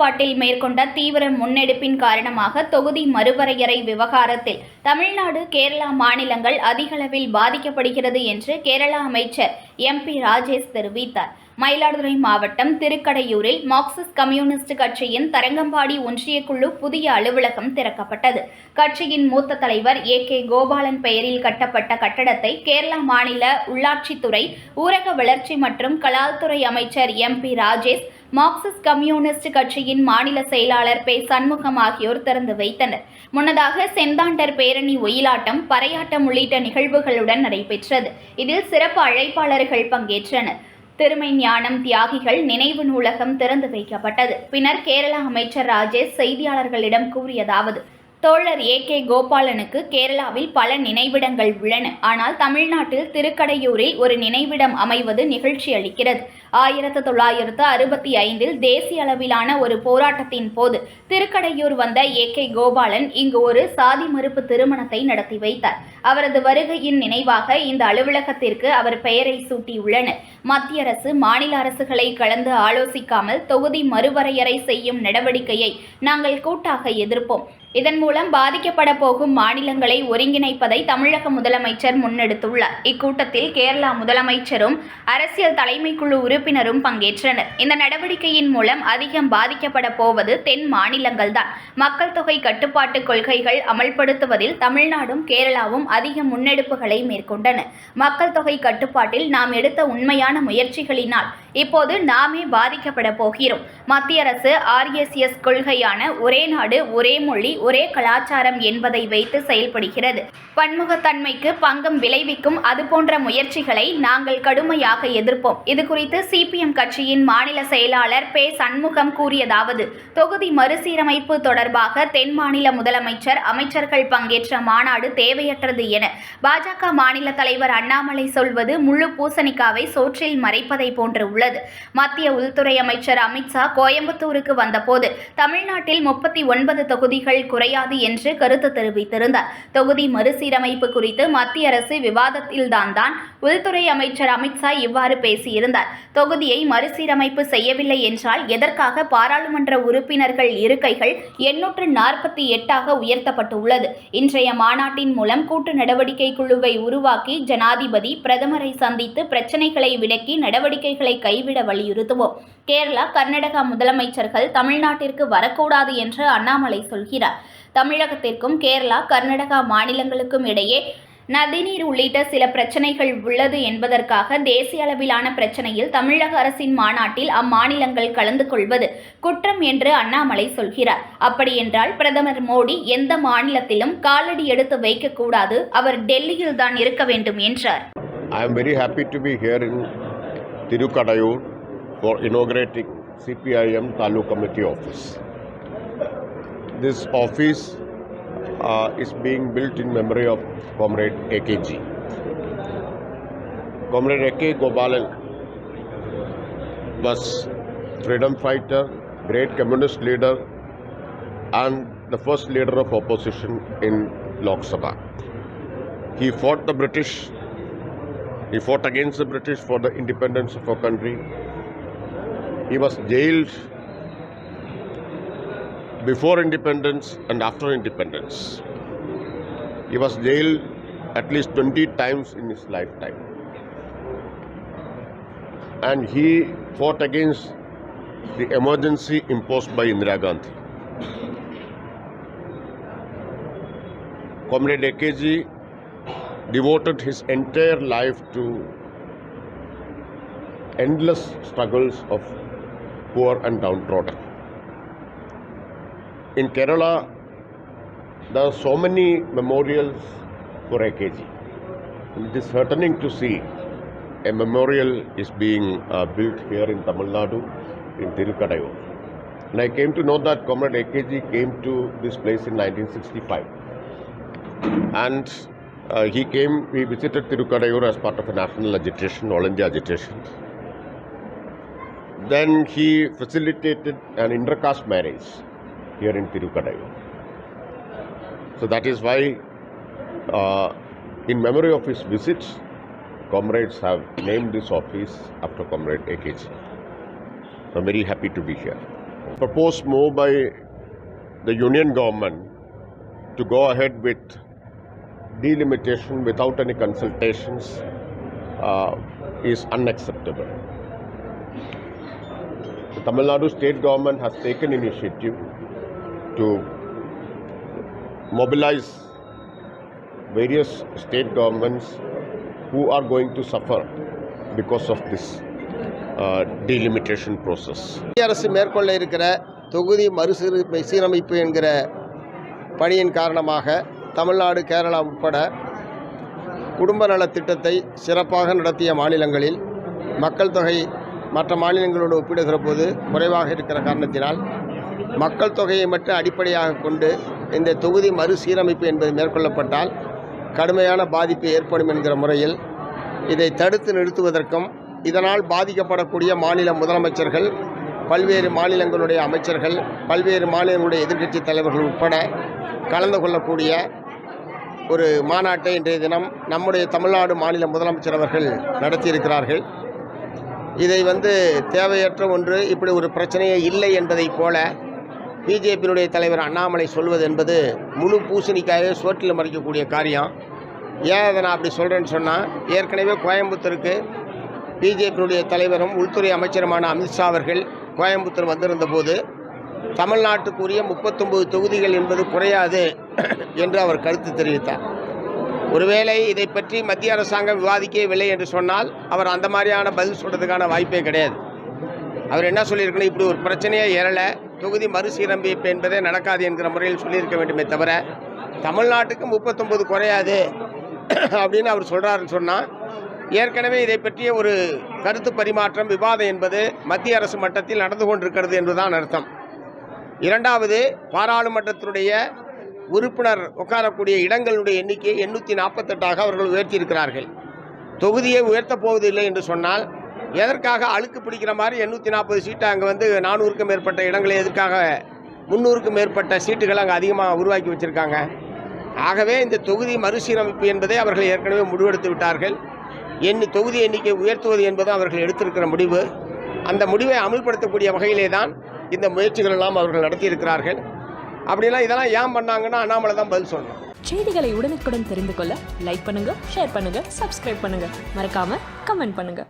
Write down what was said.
கட்டுப்பாட்டில் மேற்கொண்ட தீவிர முன்னெடுப்பின் காரணமாக தொகுதி மறுவரையறை விவகாரத்தில் தமிழ்நாடு கேரளா மாநிலங்கள் அதிகளவில் பாதிக்கப்படுகிறது என்று கேரளா அமைச்சர் எம்பி ராஜேஷ் தெரிவித்தார். மயிலாடுதுறை மாவட்டம் திருக்கடையூரில் மார்க்சிஸ்ட் கம்யூனிஸ்ட் கட்சியின் தரங்கம்பாடி ஒன்றியக்குழு புதிய அலுவலகம் திறக்கப்பட்டது. கட்சியின் மூத்த தலைவர் ஏ கே கோபாலன் பெயரில் கட்டப்பட்ட கட்டடத்தை கேரளா மாநில உள்ளாட்சித்துறை ஊரக வளர்ச்சி மற்றும் கலால்துறை அமைச்சர் M B Rajesh Marxist communist கட்சியின் மாநில செயலாளர் பே சண்முகம் ஆகியோர் திறந்து வைத்தனர். முன்னதாக செந்தாண்டர் பேரணி ஒயிலாட்டம் பறையாட்டம் உள்ளிட்ட நிகழ்வுகளுடன் நடைபெற்றது. இதில் சிறப்பு அழைப்பாளர்கள் பங்கேற்றனர். திருமை ஞானம் தியாகிகள் நினைவு நூலகம் திறந்து வைக்கப்பட்டது. பின்னர் கேரள அமைச்சர் ராஜேஷ் செய்தியாளர்களிடம் கூறியதாவது தோழர் ஏ கே கோபாலனுக்கு கேரளாவில் பல நினைவிடங்கள் உள்ளன. ஆனால் தமிழ்நாட்டில் திருக்கடையூரில் ஒரு நினைவிடம் அமைவது நிகழ்ச்சி அளிக்கிறது. ஆயிரத்து தொள்ளாயிரத்து அறுபத்தி ஐந்தில் தேசிய அளவிலான ஒரு போராட்டத்தின் போது திருக்கடையூர் வந்த ஏ கே கோபாலன் இங்கு ஒரு சாதி மறுப்பு திருமணத்தை நடத்தி வைத்தார். அவரது வருகையின் நினைவாக இந்த அலுவலகத்திற்கு அவர் பெயரை சூட்டியுள்ளனர். மத்திய அரசு மாநில அரசுகளை கலந்து ஆலோசிக்காமல் தொகுதி மறுவரையறை செய்யும் நடவடிக்கையை நாங்கள் கூட்டாக எதிர்ப்போம். இதன் மூலம் பாதிக்கப்பட போகும் மாநிலங்களை ஒருங்கிணைப்பதை தமிழக முதலமைச்சர் முன்னெடுத்துள்ளார். இக்கூட்டத்தில் கேரளா முதலமைச்சரும் அரசியல் தலைமைக்குழு உறுப்பினரும் பங்கேற்றனர். இந்த நடவடிக்கையின் மூலம் அதிகம் பாதிக்கப்பட போவது தென் மாநிலங்கள்தான். மக்கள் தொகை கட்டுப்பாட்டு கொள்கைகள் அமல்படுத்துவதில் தமிழ்நாடும் கேரளாவும் அதிக முன்னெடுப்புகளை மேற்கொண்டன. மக்கள் தொகை கட்டுப்பாட்டில் நாம் எடுத்த உண்மையான முயற்சிகளினால் இப்போது நாமே பாதிக்கப்பட போகிறோம். மத்திய அரசு ஆர்எஸ்எஸ் கொள்கையான ஒரே நாடு ஒரே மொழி ஒரே கலாச்சாரம் என்பதை வைத்து செயல்படுகிறது. பன்முகத்தன்மைக்கு பங்கம் விளைவிக்கும் அதுபோன்ற முயற்சிகளை நாங்கள் கடுமையாக எதிர்ப்போம். இது குறித்து சிபிஎம் கட்சியின் மாநில செயலாளர் பே சண்முகம் கூறியதாவது தொகுதி மறுசீரமைப்பு தொடர்பாக தென் மாநில முதலமைச்சர் அமைச்சர்கள் பங்கேற்ற மாநாடு தேவையற்றது என பாஜக மாநில தலைவர் அண்ணாமலை சொல்வது முழு பூசணிக்காவை சோற்றில் மறைப்பதை போன்று உள்ளது. மத்திய உள்துறை அமைச்சர் அமித்ஷா கோயம்புத்தூருக்கு வந்தபோது தமிழ்நாட்டில் முப்பத்தி ஒன்பது தொகுதிகள் குறையாது என்று கருத்து தெரிவித்திருந்தார். தொகுதி மறுசீரமைப்பு குறித்து மத்திய அரசு விவாதத்தில்தான் தான் உள்துறை அமைச்சர் அமித்ஷா இவ்வாறு பேசியிருந்தார். தொகுதியை மறுசீரமைப்பு செய்யவில்லை என்றால் எதற்காக பாராளுமன்ற உறுப்பினர்கள் இருக்கைகள் எண்ணூற்று நாற்பத்தி எட்டாக உயர்த்தப்பட்டுள்ளது. இன்றைய மாநாட்டின் மூலம் கூட்டு நடவடிக்கை குழுவை உருவாக்கி ஜனாதிபதி பிரதமரை சந்தித்து பிரச்சினைகளை விலக்கி நடவடிக்கைகளை கைவிட வலியுறுத்துவோம். கேரளா கர்நாடகா முதலமைச்சர்கள் தமிழ்நாட்டிற்கு வரக்கூடாது என்று அண்ணாமலை சொல்கிறார். தமிழகத்திற்கும் கேரளா கர்நாடகா மாநிலங்களுக்கும் இடையே நதிநீர் உள்ளிட்ட சில பிரச்சனைகள் உள்ளது என்பதற்காக தேசிய அளவிலான பிரச்சனையில் தமிழக அரசின் மாநாட்டில் அம்மாநிலங்கள் கலந்து கொள்வது குற்றம் என்று அண்ணாமலை சொல்கிறார். அப்படியென்றால் பிரதமர் மோடி எந்த மாநிலத்திலும் காலடி எடுத்து வைக்கக்கூடாது. அவர் டெல்லியில் தான் இருக்க வேண்டும் என்றார். I for inaugurating CPIM Talu Committee office. This office uh, is being built in memory of Comrade AKG. Comrade AK Gopalan was freedom fighter, great communist leader, and the first leader of opposition in Lok Sabha. He fought the British he fought against the British for the independence of our country. He was jailed before independence and after independence. He was jailed at least 20 times in his lifetime. And he fought against the emergency imposed by Indira Gandhi. Comrade AKG devoted his entire life to endless struggles of poor and downtrodden. In Kerala, there are so many memorials for AKG. And it is heartening to see a memorial is being uh, built here in Tamil Nadu, in Tirukadayur. And I came to know that Comrade AKG came to this place in 1965. And uh, he came, we visited Tirukadayur as part of a national agitation, All India agitation. Then he facilitated an intercaste marriage here in Tirukadayur. So that is why, uh, in memory of his visits, comrades have named this office after Comrade AKG. So I'm very happy to be here. proposed move by the union government to go ahead with delimitation without any consultations uh, is unacceptable. Tamil Nadu state government has taken initiative to mobilize various state governments who are going to suffer because of this uh, delimitation process. மத்திய அரசு மேற்கொள்ள இருக்கிற தொகுதி மறுசீர் சீரமைப்பு என்கிற பணியின் காரணமாக தமிழ்நாடு கேரளா உட்பட குடும்ப நலத்திட்டத்தை சிறப்பாக நடத்திய மாநிலங்களில் மக்கள் தொகை மற்ற மாநிலங்களோடு ஒப்பிடுகிற போது குறைவாக இருக்கிற காரணத்தினால் மக்கள் தொகையை மட்டும் அடிப்படையாக கொண்டு இந்த தொகுதி மறுசீரமைப்பு என்பது மேற்கொள்ளப்பட்டால் கடுமையான பாதிப்பு ஏற்படும் என்கிற முறையில் இதை தடுத்து நிறுத்துவதற்கும் இதனால் பாதிக்கப்படக்கூடிய மாநில முதலமைச்சர்கள் பல்வேறு மாநிலங்களுடைய அமைச்சர்கள் பல்வேறு மாநிலங்களுடைய எதிர்க்கட்சி தலைவர்கள் உட்பட கலந்து கொள்ளக்கூடிய ஒரு மாநாட்டை இன்றைய தினம் நம்முடைய தமிழ்நாடு மாநில முதலமைச்சர் அவர்கள் நடத்தியிருக்கிறார்கள். இதை வந்து தேவையற்ற ஒன்று இப்படி ஒரு பிரச்சனையே இல்லை என்பதைப் போல பிஜேபியினுடைய தலைவர் அண்ணாமலை சொல்வது என்பது முழு பூசணிக்காக சோற்றில் மறைக்கக்கூடிய காரியம். ஏன் அதை நான் அப்படி சொல்கிறேன்னு சொன்னால் ஏற்கனவே கோயம்புத்தூருக்கு பிஜேபியினுடைய தலைவரும் உள்துறை அமைச்சருமான அமித்ஷா அவர்கள் கோயம்புத்தூர் வந்திருந்த போது தமிழ்நாட்டுக்குரிய முப்பத்தொம்பது தொகுதிகள் என்பது குறையாது என்று அவர் கருத்து தெரிவித்தார். ஒருவேளை இதை பற்றி மத்திய அரசாங்கம் விவாதிக்கவில்லை என்று சொன்னால் அவர் அந்த மாதிரியான பதில் சொல்கிறதுக்கான வாய்ப்பே கிடையாது. அவர் என்ன சொல்லியிருக்கணும்? இப்படி ஒரு பிரச்சனையே ஏறலை. தொகுதி மறுசீரமைப்பு என்பதே நடக்காது என்கிற முறையில் சொல்லியிருக்க வேண்டுமே தவிர தமிழ்நாட்டுக்கு முப்பத்தொம்பது குறையாது அப்படின்னு அவர் சொல்கிறாருன்னு சொன்னால் ஏற்கனவே இதை பற்றிய ஒரு கருத்து பரிமாற்றம் விவாதம் என்பது மத்திய அரசு மட்டத்தில் நடந்து கொண்டிருக்கிறது என்பதுதான் அர்த்தம். இரண்டாவது பாராளுமன்றத்தினுடைய உறுப்பினர் உட்காரக்கூடிய இடங்களுடைய எண்ணிக்கையை எண்ணூற்றி நாற்பத்தெட்டாக அவர்கள் உயர்த்தியிருக்கிறார்கள். தொகுதியை உயர்த்தப் போவதில்லை என்று சொன்னால் எதற்காக அழுக்கு பிடிக்கிற மாதிரி எண்ணூற்றி நாற்பது சீட்டை அங்கே வந்து நானூறுக்கும் மேற்பட்ட இடங்களை எதற்காக முந்நூறுக்கும் மேற்பட்ட சீட்டுகளை அங்கே அதிகமாக உருவாக்கி வச்சுருக்காங்க? ஆகவே இந்த தொகுதி மறுசீரமைப்பு என்பதை அவர்கள் ஏற்கனவே முடிவெடுத்து விட்டார்கள். என் தொகுதி எண்ணிக்கை உயர்த்துவது என்பதும் அவர்கள் எடுத்திருக்கிற முடிவு. அந்த முடிவை அமல்படுத்தக்கூடிய வகையிலே தான் இந்த முயற்சிகள் எல்லாம் அவர்கள் நடத்தியிருக்கிறார்கள். அப்படிலாம் இதெல்லாம் ஏன் பண்ணாங்கன்னா அண்ணாமலை தான் பதில் சொல்லணும். செய்திகளை உடனுக்குடன் தெரிந்து கொள்ள லைக் பண்ணுங்க ஷேர் பண்ணுங்க சப்ஸ்கிரைப் பண்ணுங்க. மறக்காம கமெண்ட் பண்ணுங்க.